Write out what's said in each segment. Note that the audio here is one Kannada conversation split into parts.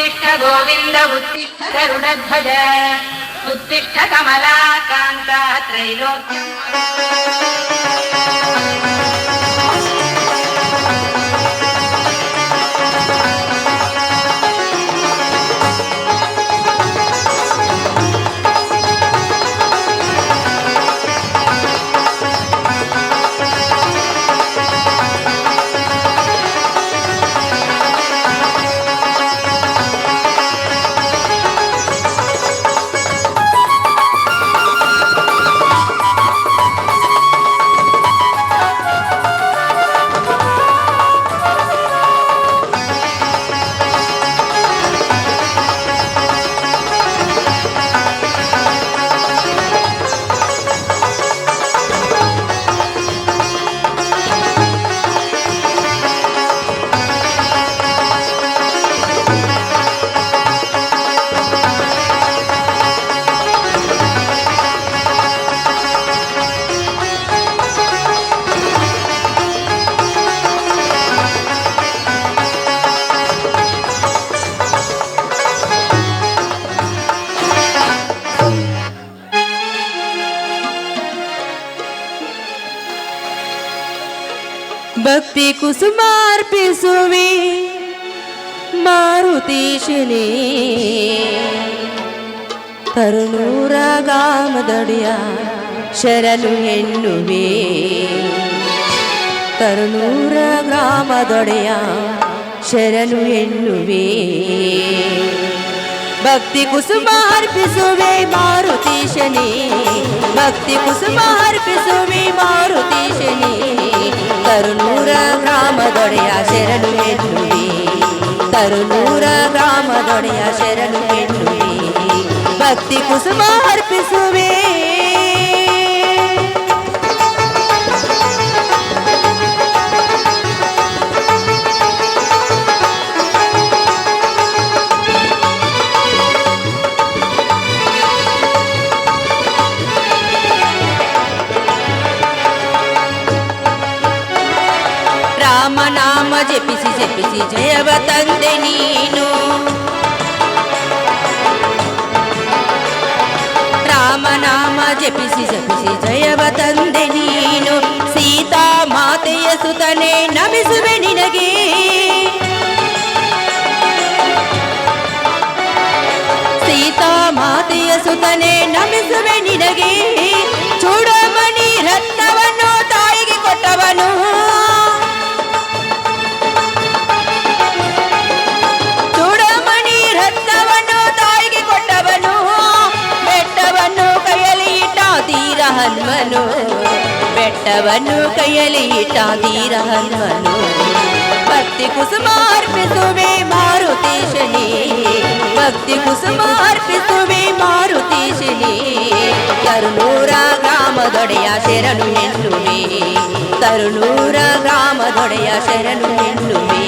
उत्तिष्ठ गोविन्द उत्तिष्ठ गरुडध्वज उत्तिष्ठ कमलाकान्ता त्रैलोक्य ಭಕ್ತಿ ಕುಸುಮಾರ್ಪಿಸುವೆ ಮಾರುತೀಶನೇ ತರುಣೂರ ಗಾಮದಡಿಯ ಶರಣು ಎನ್ನುವೆ. ತರುಣೂರ ಗ್ರಾಮದೊಡೆಯ ಶರಣು ಎನ್ನುವೆ. ಭಕ್ತಿ ಕುಸುಮ ಅರ್ಪಿಸುವೆ ಮಾರುತೀಶನೇ ಭಕ್ತಿ ಕುಸುಮ ಅರ್ಪಿಸುವೆ ಮಾರುತೀಶನೇ ಶರಣು ಎನ್ನುವೆ ಭಕ್ತಿ ಕುಸುಮ ಅರ್ಪಿಸುವೆ ಜಪಿಸಿ ಜಪಿಸಿ, ಜಯವ ತಂದೆ ನೀನು. ಸೀತಾ ಮಾತೆಯ ಸುತನೆ ನಮಿಸುವೆ ನಿನಗೆ. ಸೀತಾ ಮಾತೆಯ ಸುತನೆ ನಮಿಸುವೆ ನಿನಗೆ. ಚೂಡಮಣಿ ರತ್ನವನ್ನು ತಾಯಿಗೆ ಕೊಟ್ಟವನು. ಹನುಮನು ಬೆಟ್ಟವನ್ನು ಕೈಯಲ್ಲಿ ಇಟ್ಟ ತೀರ ಹನುಮನು ಭಕ್ತಿ ಕುಸುಮ ಅರ್ಪಿಸುವೆ ಮಾರುತೀಶನೇ ಭಕ್ತಿ ಕುಸುಮ ಅರ್ಪಿಸುವೆ ಮಾರುತೀಶನೇ ತರುಣೂರ ಗ್ರಾಮದೊಡೆಯ ಶರಣು ಎನ್ನುವೆ ತರುಣೂರ ಗ್ರಾಮದೊಡೆಯ ಶರಣು ಎನ್ನುವೆ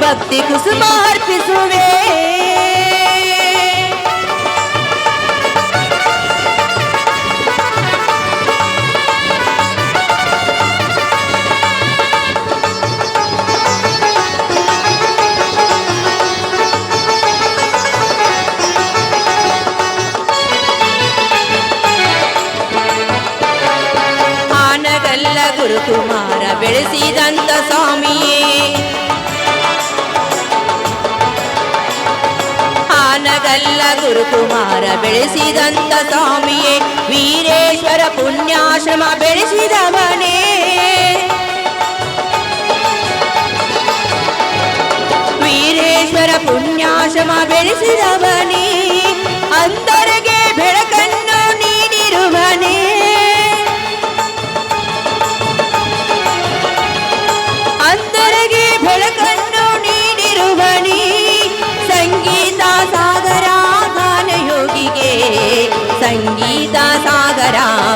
ಭಕ್ತಿ ಕುಸುಮ ಗುರುಕುಮಾರ ಬೆಳೆಸಿದಂತ ಸ್ವಾಮಿಯೇ. ಆನಗಲ್ಲ ಗುರುಕುಮಾರ ಬೆಳೆಸಿದಂತ ಸ್ವಾಮಿಯೇ ವೀರೇಶ್ವರ ಪುಣ್ಯಾಶ್ರಮ ಬೆಳೆಸಿದವನೇ ವೀರೇಶ್ವರ ಪುಣ್ಯಾಶ್ರಮ ಬೆಳೆಸಿದವನೇ ಅಂತರಿಗೆ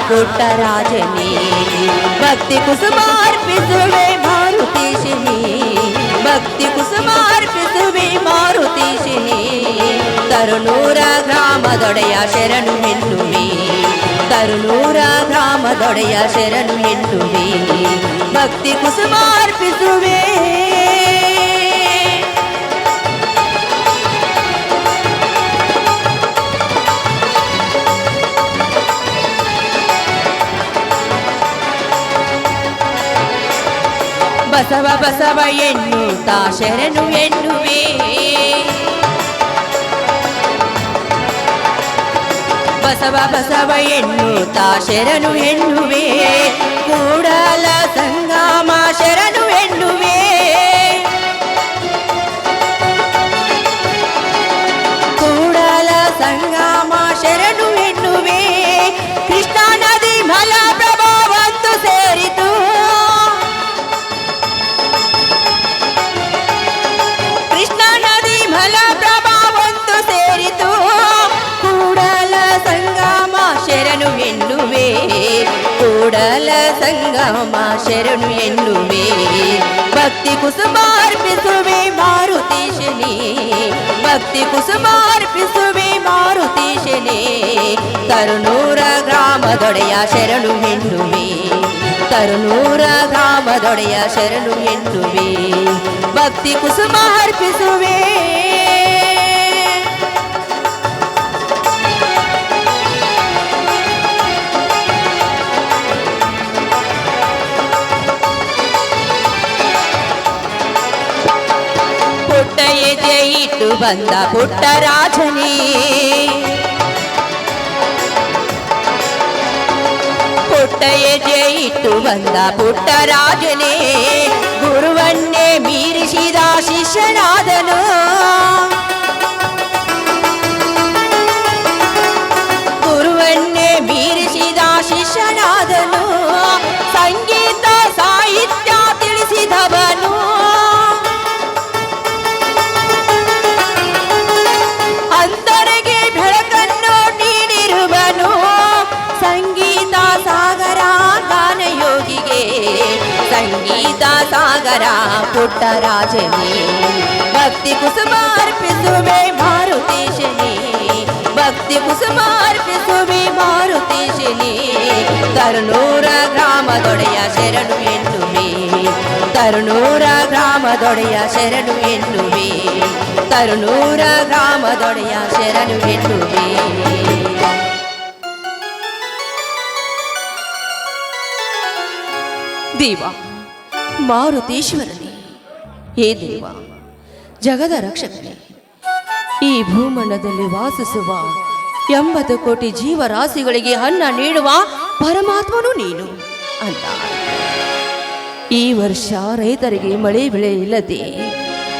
ಪುಟ್ಟರಾಜನೇ ಭಕ್ತಿ ಕುಸುಮ ಅರ್ಪಿಸುವೆ ಮಾರುತೀಶನೇ ಭಕ್ತಿ ಕುಸುಮ ಅರ್ಪಿಸುವೆ ಮಾರುತೀಶನೇ ತರುಣೂರ ಗ್ರಾಮದೊಡೆಯ ಶರಣು ಎನ್ನುವೆ ತರುಣೂರ ಗ್ರಾಮದೊಡೆಯ ಶರಣು ಎನ್ನುವೆ ಭಕ್ತಿ ಕುಸುಮ ಬಸವ ಬಸವ ಎನ್ನುತ್ತಾ ಶರಣು ಎನ್ನುವೆ ಬಸವ ಬಸವ ಎನ್ನುತ್ತಾ ಶರಣು ಎನ್ನುವೆ ಕೂಡಲ ಸಂಗಮ ಶರಣು ಎನ್ನುವೆ ಕೂಡಲ ಸಂಗಮ ಶರಣು ಎನ್ನುವೆ. ಭಕ್ತಿ ಕುಸುಮಾರ್ಪಿಸುವೆ ಮಾರುತೀಶನೇ ಭಕ್ತಿ ಕುಸುಮಾರ್ಪಿಸುವೆ ಮಾರುತೀಶನೇ ತರುನೂರ ಗ್ರಾಮದೊಡೆಯ ಶರಣು ಎನ್ನುವೆ. ತರುನೂರ ಗ್ರಾಮದೊಡೆಯ ಶರಣು ಎನ್ನುವೆ. ಭಕ್ತಿ ಕುಸುಮ ಇಟ್ಟು ಬಂದ ಪುಟ್ಟ ರಾಜನೇ ಪುಟ್ಟ ಎದೆ ಇಟ್ಟು ಬಂದ ಪುಟ್ಟ ರಾಜನೇ ಗುರುವನ್ನೇ ಮೀರಿಸಿದ ಶಿಷ್ಯನಾದನು. ಸಾಗರ ಪುಟ್ಟ ರಾಜನೇ ಭಕ್ತಿ ಕುಸುಮ ಅರ್ಪಿಸುವೆ ಮಾರುತೇಶನೇ ಭಕ್ತಿ ಕುಸುಮ ಅರ್ಪಿಸುವೆ ಮಾರುತೇಶನೇ ತರುಣೂರ ಗ್ರಾಮದೊಡೆಯ ಶರಣು ಎನ್ನುವೆ ತರುಣೂರ ಗ್ರಾಮದೊಡೆಯ ಶರಣು ಎನ್ನುವೆ ತರುಣೂರ ಗ್ರಾಮದೊಡೆಯ ಶರಣು ಎನ್ನುವೆ ದೇವ ಮಾರುತೇಶ್ವರನೇ, ಹೇ ದೇವ, ಜಗದ ರಕ್ಷಕನೇ, ಈ ಭೂಮಂಡದಲ್ಲಿ ವಾಸಿಸುವ ಎಂಬತ್ತು ಕೋಟಿ ಜೀವರಾಶಿಗಳಿಗೆ ಅನ್ನ ನೀಡುವ ಪರಮಾತ್ಮನು ನೀನು ಅಂತ ಈ ವರ್ಷ ರೈತರಿಗೆ ಮಳೆ ಬೆಳೆ ಇಲ್ಲದೆ,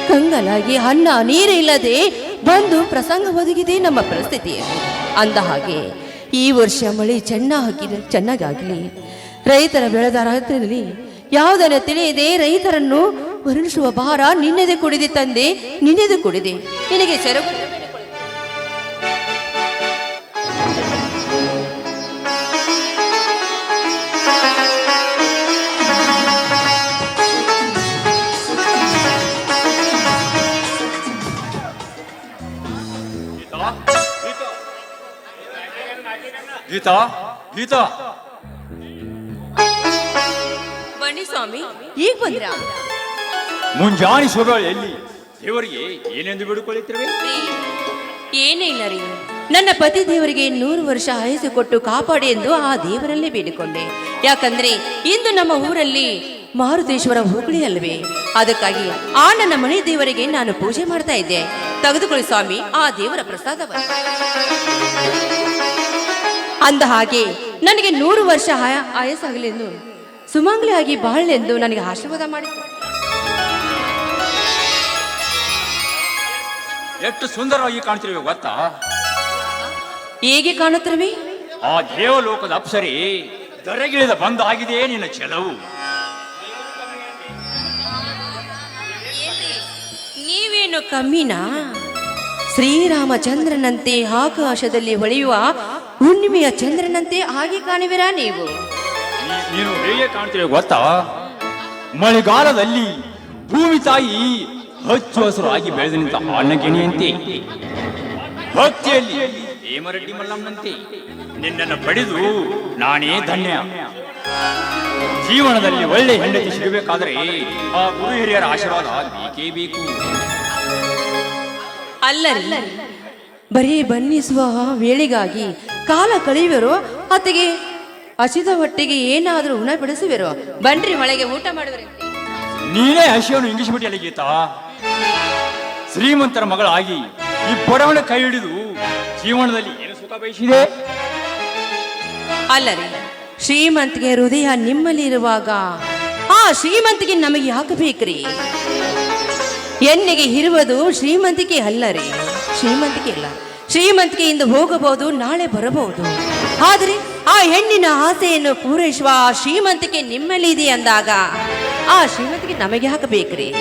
ಕಂಗಲಾಗಿ ಅನ್ನ ನೀರು ಇಲ್ಲದೆ ಬಂದು ಪ್ರಸಂಗ ಒದಗಿದೆ ನಮ್ಮ ಪರಿಸ್ಥಿತಿಯಲ್ಲಿ ಅಂದ ಹಾಗೆ, ಈ ವರ್ಷ ಮಳೆ ಚೆನ್ನಾಗಿ, ಚೆನ್ನಾಗಾಗಲಿ. ರೈತರ ಬೆಳೆದ ರಾತ್ರಿಯಲ್ಲಿ ಯಾವುದನ್ನು ತಿಳಿಯದೆ ರೈತರನ್ನು ವರ್ಣಿಸುವ ಭಾರ ನಿನ್ನೆದೆ ಕುಡಿದೆ ತಂದೆ ನಿನ್ನೆದೆ ಕುಡಿದೆ. ನಿನಗೆ ಸೆರಗು ಗೀತಾ ಗೀತಾ. ಸ್ವಾಮಿ ಈಗ ಬಂದ್ರ? ಮುಂಜಾನೆ ಶೋಭಾಳ ಎಲ್ಲಿ? ದೇವರಿಗೆ ಏನೆಂದು ಬಿಡುಕೊಳ್ಳುತ್ತಿರುವೆ? ಏನೇ ಇಲ್ಲ ರೀ. ನನ್ನ ಪತಿ ದೇವರಿಗೆ ನೂರು ವರ್ಷ ಆಯಸ್ಸು ಕೊಟ್ಟು ಕಾಪಾಡಿ ಎಂದು ಆ ದೇವರಲ್ಲೇ ಬೇಡಿಕೊಂಡೆ. ಯಾಕಂದ್ರೆ ಇಂದು ನಮ್ಮ ಊರಲ್ಲಿ ಮಾರುತೇಶ್ವರ ಹೋಗಳಿ ಅಲ್ವೇ. ಅದಕ್ಕಾಗಿ ಆ ನನ್ನ ಮನೆ ದೇವರಿಗೆ ನಾನು ಪೂಜೆ ಮಾಡ್ತಾ ಇದ್ದೆ. ತೆಗೆದುಕೊಳ್ಳಿ ಸ್ವಾಮಿ ಆ ದೇವರ ಪ್ರಸಾದ ಅಂದ ಹಾಗೆ ನನಗೆ ನೂರು ವರ್ಷ ಆಯ ಆಯಸ್ಸಾಗಲೆಂದು ಆಗಿ ಬಾಳೆಂದು ನನಗೆ ಆಶೀರ್ವಾದ ಮಾಡಿ ಎಷ್ಟು ಸುಂದರವಾಗಿ ಕಾಣ್ತಿರ್ಬೇಕು ಗೊತ್ತಾ? ಹೇಗೆ ಕಾಣುತ್ತಿರುವೆ ಆ ದೇವಲೋಕದ ಅಪ್ಸರಿ ದೊರೆಗಿಳಿದ ಬಂದ ಆಗಿದೆ ನಿನ್ನ ಚೆಲವು. ನೀವೇನು ಕಮ್ಮಿನಾ? ಶ್ರೀರಾಮಚಂದ್ರನಂತೆ ಆಕಾಶದಲ್ಲಿ ಹೊಳೆಯುವ ಹುಣ್ಣಿಮೆಯ ಚಂದ್ರನಂತೆ ಹಾಗೆ ಕಾಣುವಿರಾ ನೀವು? ನೀನು ಹೇಗೆ ಕಾಣ್ತೀವಿ ಗೊತ್ತಾ? ಮಳೆಗಾಲದಲ್ಲಿ ಭೂಮಿ ತಾಯಿ ಹಚ್ಚು ಹಸಿರು ಆಗಿ ಬೆಳೆದು ನಿಂತ ಅನ್ನಗಿಣಿಯಂತೆ ಭಕ್ತಿಯಲ್ಲಿ ಹೇಮರೆಡ್ಡಿ ಮಲ್ಲಮ್ಮನಂತೆ. ನಿನ್ನನ್ನು ಪಡೆದು ನಾನೇ ಧನ್ಯ. ಜೀವನದಲ್ಲಿ ಒಳ್ಳೆ ಹೆಂಡತಿ ಸಿಗಬೇಕಾದರೆ ಆ ಗುರು ಹಿರಿಯರ ಆಶೀರ್ವಾದ ಬೇಕೇ ಬೇಕು. ಅಲ್ಲರಿ, ಬರೀ ಬನ್ನಿಸುವ ವೇಳೆಗಾಗಿ ಕಾಲ ಕಳೆಯುವರು ಅತ್ತಿಗೆ ಹಸಿದ ಹೊಟ್ಟೆಗೆ ಏನಾದರೂ ಉಣ ಬಿಡಿಸುವಿರೋ? ಬನ್ರಿ ಮಳೆಗೆ ಊಟ ಮಾಡುವರಂತೆ ನೀನೇ ಹಸಿಯನ್ನು ಮೀಡಿಯಲ್ಲಿ ಗೀತಾ? ಶ್ರೀಮಂತರ ಮಗಳಾಗಿ ಈ ಬಡವನ ಕೈ ಹಿಡಿದು ಜೀವನದಲ್ಲಿ ಏನು ಸುಖ ಬಯಸಿದೆ? ಅಲ್ಲರಿ ಶ್ರೀಮಂತಿಗೆ ಹೃದಯ ನಿಮ್ಮಲ್ಲಿರುವಾಗ ಆ ಶ್ರೀಮಂತಿಗೆ ನಮಗೆ ಯಾಕೆ ಬೇಕ್ರಿ? ಎನ್ನಿಗೆ ಇರುವುದು ಶ್ರೀಮಂತಿಕೆ ಅಲ್ಲ ರೀ ಶ್ರೀಮಂತಿಕೆ ಅಲ್ಲ ಶ್ರೀಮಂತಿಕೆಯಿಂದ ಹೋಗಬಹುದು ನಾಳೆ ಬರಬಹುದು. ಆದರೆ ಆ ಹೆಣ್ಣಿನ ಆಸೆಯನ್ನು ಪೂರೈಸುವ ಆ ಶ್ರೀಮಂತಿಕೆ ನಿಮ್ಮಲ್ಲಿ ಇದೆ ಅಂದಾಗ ಆ ಶ್ರೀಮಂತಿಕೆ ನಮಗೆ ಹಾಕಬೇಕ್ರಿ.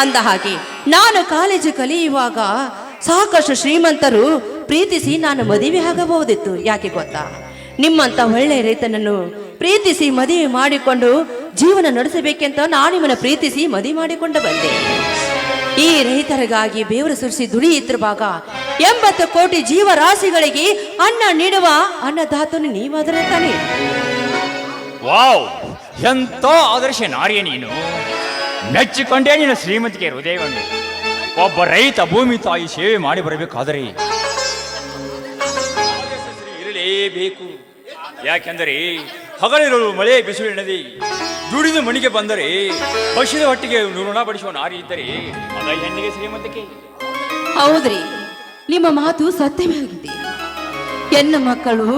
ಅಂದ ಹಾಗೆ ನಾನು ಕಾಲೇಜು ಕಲಿಯುವಾಗ ಸಾಕಷ್ಟು ಶ್ರೀಮಂತರು ಪ್ರೀತಿಸಿ ನಾನು ಮದುವೆ ಆಗಬಹುದಿತ್ತು. ಯಾಕೆ ಗೊತ್ತಾ? ನಿಮ್ಮಂತ ಒಳ್ಳೆಯ ರೈತನನ್ನು ಪ್ರೀತಿಸಿ ಮದುವೆ ಮಾಡಿಕೊಂಡು ಜೀವನ ನಡೆಸಬೇಕೆಂತ ನಾನು ನಿಮ್ಮನ್ನು ಪ್ರೀತಿಸಿ ಮದುವೆ ಮಾಡಿಕೊಂಡು ಬಂದೆ. ಈ ರೈತರಿಗಾಗಿ ಬೇವರು ಸುರಿಸಿ ದುಡಿಯುತ್ತಿರುವಾಗ ಎಂಬತ್ತು ಕೋಟಿ ಜೀವರಾಶಿಗಳಿಗೆ ಅನ್ನ ನೀಡುವ ಅನ್ನದಾತನು ನೀವಾದರೆ ತಾನೇ ವಾವ್ ಎಂತ ಆದರ್ಶ ನಾರಿಯ ನೀನು. ಮೆಚ್ಚಿಕೊಂಡೇ ನಿನ್ನ ಶ್ರೀಮಂತಿಕೆ ಹೃದಯವನ್ನು. ಒಬ್ಬ ರೈತ ಭೂಮಿ ತಾಯಿ ಸೇವೆ ಮಾಡಿ ಬರಬೇಕಾದರೆ ಇರಲೇಬೇಕು. ಯಾಕೆಂದರೆ ಹಗಲಿರಲು ಮಳೆ ಬಿಸಿಲಿನದಿ ದುಡಿದು ಮಣಿಗೆ ಬಂದರೆ ಪಶುದ ಹೊಟ್ಟಿಗೆ ನುರುಣ ಬಡಿಸುವ ನಾರಿ ಇದ್ದರೆ ಅದ ಹೆಣ್ಣಿಗೆ ಶ್ರೀಮಂತಿಕೆ. ಹೌದ್ರಿ. ನಿಮ್ಮ ಮಾತು ಸತ್ಯವೇ ಆಗಿದೆ ಹೆಣ್ಣು ಮಕ್ಕಳು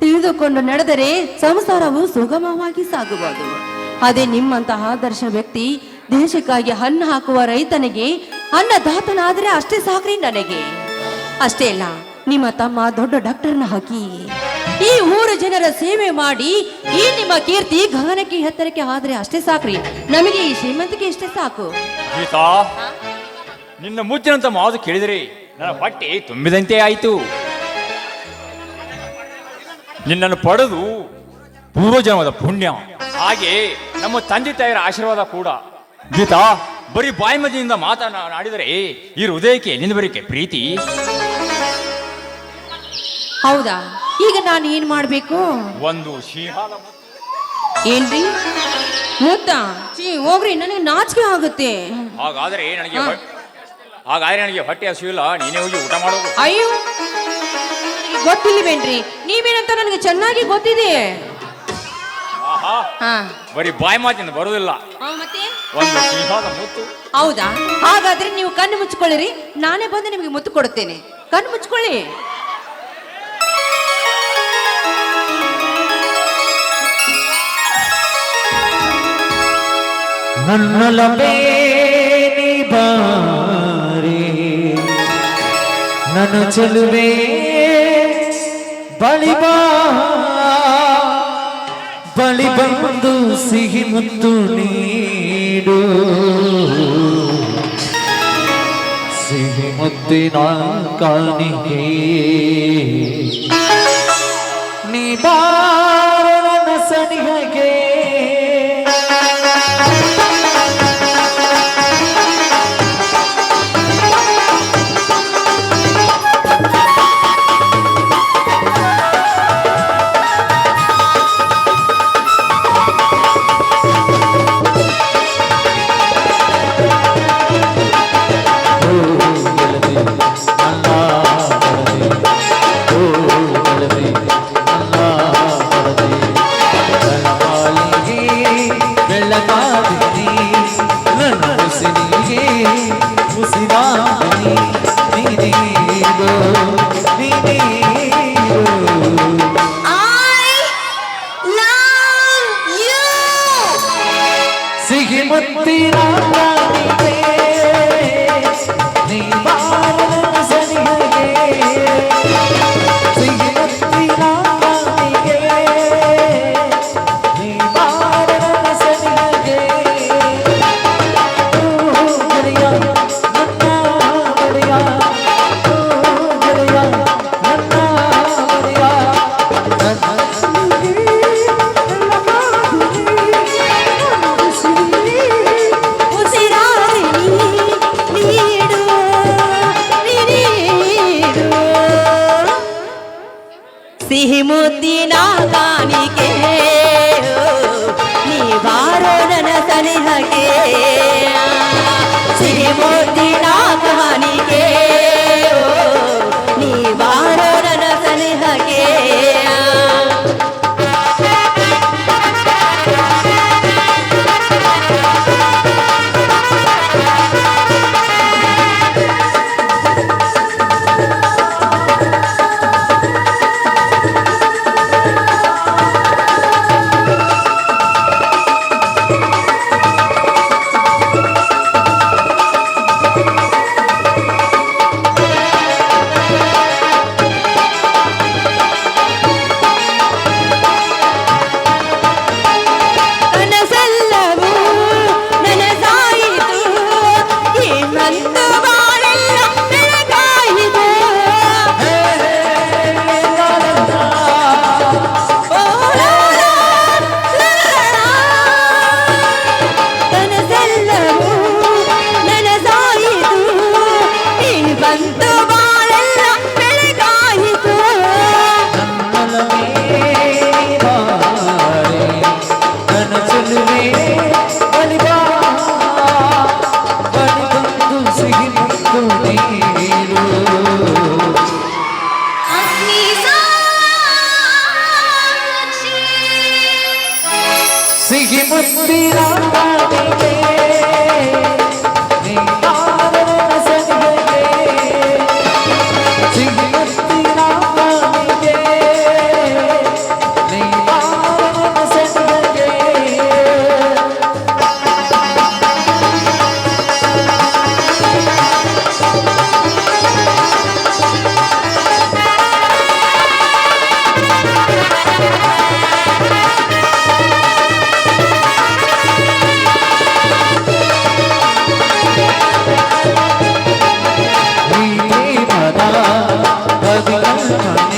ತಿಳಿದುಕೊಂಡು ನಡೆದರೆ ಸಂಸಾರವು ಸುಗಮವಾಗಿ ಸಾಗಬಹುದು ಅದೇ ನಿಮ್ಮಂತಹ ಆದರ್ಶ ವ್ಯಕ್ತಿ ದೇಶಕ್ಕಾಗಿ ಹಣ್ಣು ಹಾಕುವ ರೈತನಿಗೆ ಅನ್ನದಾತನಾದರೆ ಅಷ್ಟೇ ಸಾಕ್ರಿ ನನಗೆ. ಅಷ್ಟೇ ಅಲ್ಲ, ನಿಮ್ಮ ತಮ್ಮ ದೊಡ್ಡ ಡಾಕ್ಟರ್ನ ಹಾಕಿ ಈ ಊರು ಜನರ ಸೇವೆ ಮಾಡಿ ಈ ನಿಮ್ಮ ಕೀರ್ತಿ ಗಗನಕ್ಕೆ ಎತ್ತರಕ್ಕೆ ಆದ್ರೆ ಅಷ್ಟೇ ಸಾಕ್ರಿ. ನಮಗೆ ಈ ಶ್ರೀಮಂತಿಕೆ ಇಷ್ಟೇ ಸಾಕು. ನಿನ್ನ ಮುಚ್ಚಿನಂತ ಮಾತು ಕೇಳಿದರೆ. ನನ್ನ ಹೊಟ್ಟೆ ತುಂಬಿದಂತೆ ಆಯಿತು. ನಿನ್ನನ್ನು ಪಡೆದು ಪೂರ್ವಜನ್ಮದ ಪುಣ್ಯ. ಹಾಗೆ ನಮ್ಮ ತಂದೆ ತಾಯಿಯರ ಆಶೀರ್ವಾದ ಕೂಡ. ಗೀತಾ ಬರೀ ಬಾಯಿ ಮಧ್ಯದಿಂದ ಮಾತನಾಡಿದರೆ ಈ ಹೃದಯಕ್ಕೆ ನಿನ್ನ ಬರೀಕೆ ಪ್ರೀತಿ. ಹೌದಾ? ಈಗ ನಾನು ಏನ್ ಮಾಡ್ಬೇಕು? ಒಂದು ಸಿಂಹಾಲ ಏನ್ರಿ? ಮುತ್ತ ಚೀ ಹೋಗ್ರಿ ನನಗೆ ನಾಚಿಕೆ ಆಗುತ್ತೆ. ಹಾಗಾದರೆ ನನಗೆ ಹಾಗಾದರೆ ನನಗೆ ಹೊಟ್ಟೆ ಹಸಿವಿಲ್ಲ ನೀನೇ ಹೋಗಿ ಊಟ ಮಾಡೋದು. ಅಯ್ಯೋ ಗೊತ್ತಿಲ್ಲವೇನ್ರಿ? ನೀವೇನಂತ ನನಗೆ ಚೆನ್ನಾಗಿ ಗೊತ್ತಿದೆ. ಆಹಾ ಹಾ. ಬರೀ ಬಾಯಿ ಮಾತಿಂದ ಬರುವುದಿಲ್ಲ. ಆ, ಮತ್ತೆ? ಒಂದು ಸಿಂಹಾದ ಮುತ್ತು. ಹೌದಾ? ಹಾಗಾದ್ರೆ ನೀವು ಕಣ್ಣು ಮುಚ್ಕೊಳ್ಳಿರಿ. ನಾನೇ ಬಂದು ನಿಮಗೆ ಮುತ್ತು ಕೊಡುತ್ತೇನೆ. ಕಣ್ಣು ಮುಚ್ಕೊಳ್ಳಿ. ನನ್ನಲವೇ ನೀ ಬಾರಿ ನನ್ನ ಚೆಲುವೆ ಬಳಿ ಬಳಿ ಬಂದು ಸಿಹಿ ಮುತ್ತು ನೀಡು. ಸಿಹಿ ಮುತ್ತಿನ ಕಾಣಿಗೆ ನೀ ಬಾರ ನನ್ನ ಸನಿಹಗೆ.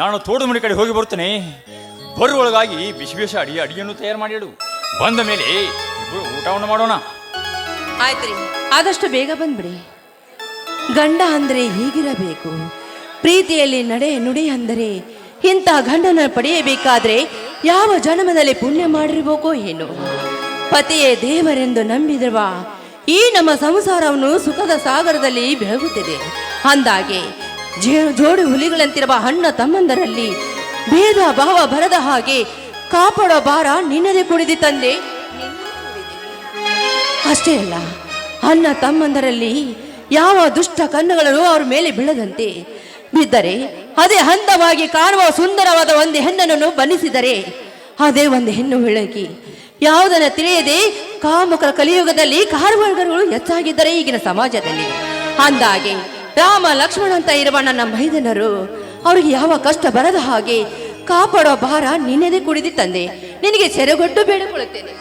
ನಾನು ತೋಡು ಮನೆ ಕಡೆ ಹೋಗಿ ಬರ್ತೇನೆ ಬರುವೊಳಗಾಗಿ ಬಿಸಿ ಬಿಸಿ ಅಡಿ ಅಡಿಯನ್ನು ತಯಾರು ಮಾಡಿಡು. ಬಂದ ಮೇಲೆ ಊಟವನ್ನು ಮಾಡೋಣ. ಆಯ್ತ್ರಿ, ಆದಷ್ಟು ಬೇಗ ಬಂದ್ಬಿಡಿ. ಗಂಡ ಅಂದರೆ ಹೀಗಿರಬೇಕು. ಪ್ರೀತಿಯಲ್ಲಿ ನಡೆ ನುಡಿ ಅಂದರೆ ಇಂಥ ಗಂಡನ ಪಡೆಯಬೇಕಾದ್ರೆ ಯಾವ ಜನ್ಮದಲ್ಲಿ ಪುಣ್ಯ ಮಾಡಿರ್ಬೇಕೋ ಏನು. ಪತಿಯೇ ದೇವರೆಂದು ನಂಬಿರುವ ಈ ನಮ್ಮ ಸಂಸಾರವನ್ನು ಸುಖದ ಸಾಗರದಲ್ಲಿ ಬೆಳಗುತ್ತಿದೆ. ಅಂದಾಗೆ ಜೋಡಿ ಹುಲಿಗಳಂತಿರುವ ಅಣ್ಣ ತಮ್ಮಂದರಲ್ಲಿ, ಭೇದ ಭಾವ ಬರದ ಹಾಗೆ ಕಾಪಾಡೋ ಭಾರ ನಿನ್ನದೇ ಕುಡಿದಿ ತಂದೆ. ಅಷ್ಟೇ ಅಲ್ಲ, ಅಣ್ಣ ತಮ್ಮಂದರಲ್ಲಿ ಯಾವ ದುಷ್ಟ ಕಣ್ಣುಗಳನ್ನು ಅವರ ಮೇಲೆ ಬೀಳದಂತೆ, ಬಿದ್ದರೆ ಅದೇ ಹಂತವಾಗಿ ಕಾಣುವ ಸುಂದರವಾದ ಒಂದು ಹೆಣ್ಣನ್ನು ಬನಿಸಿದರೆ ಅದೇ ಒಂದು ಹೆಣ್ಣು ಬೆಳಕಿ. ಯಾವುದನ್ನು ತಿಳಿಯದೆ ಕಾಮುಕರ ಕಲಿಯುಗದಲ್ಲಿ ಕಾರುವರ್ಗಗಳು ಹೆಚ್ಚಾಗಿದ್ದರೆ ಈಗಿನ ಸಮಾಜದಲ್ಲಿ. ಅಂದಾಗೆ ರಾಮ ಲಕ್ಷ್ಮಣ ಅಂತ ಇರುವ ನನ್ನ ಮೈದನರು, ಅವ್ರಿಗೆ ಯಾವ ಕಷ್ಟ ಬರದ ಹಾಗೆ ಕಾಪಾಡೋ ಭಾರ ನಿನ್ನದೇ ಕುಡಿದಿ ತಂದೆ. ನಿನಗೆ ಸೆರೆಗೊಟ್ಟು ಬೇಡಿಕೊಳ್ಳುತ್ತೇನೆ.